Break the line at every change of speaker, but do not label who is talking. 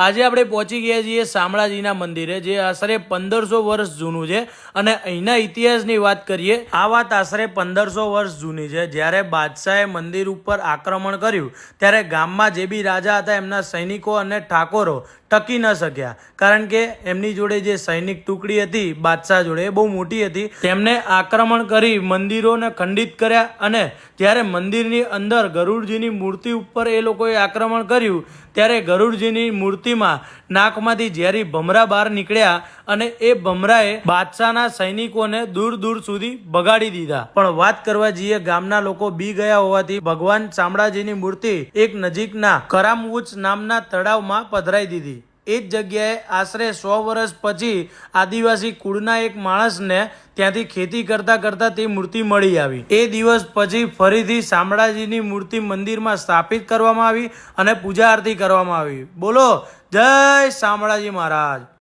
આજે આપણે પહોંચી ગયા છીએ શામળાજીના મંદિરે, જે આશરે પંદરસો વર્ષ જૂનું છે. અને અહીંના ઇતિહાસની વાત કરીએ, આ વાત આશરે પંદરસો વર્ષ જૂની છે. જ્યારે બાદશાહે મંદિર ઉપર આક્રમણ કર્યું, ત્યારે ગામમાં જે બી રાજા હતા, એમના સૈનિકો અને ઠાકોરો ટકી ન શક્યા. કારણ કે એમની જોડે જે સૈનિક ટુકડી હતી, બાદશાહ જોડે એ બહુ મોટી હતી. તેમને આક્રમણ કરી મંદિરોને ખંડિત કર્યા અને જ્યારે મંદિરની અંદર ગરુડજીની મૂર્તિ ઉપર એ લોકોએ આક્રમણ કર્યું, ત્યારે ગરુડજીની મૂર્તિમાં નાકમાંથી ઝેરી ભમરા બહાર નીકળ્યા અને એ ભમરાએ બાદશાહના સૈનિકોને દૂર દૂર સુધી બગાડી દીધા. પણ વાત કરવા જઈએ, ગામના લોકો બી ગયા હોવાથી ભગવાન શામળાજીની મૂર્તિ એક નજીકના કરામવુચ નામના તળાવમાં પધરાઈ દીધી. એ જ જગ્યાએ આશરે સો વર્ષ પછી આદિવાસી કુળના એક માણસને ત્યાંથી ખેતી કરતા કરતા તે મૂર્તિ મળી આવી. એ દિવસ પછી ફરીથી શામળાજીની મૂર્તિ મંદિરમાં સ્થાપિત કરવામાં આવી અને પૂજા આરતી કરવામાં આવી. બોલો, જય શામળાજી મહારાજ.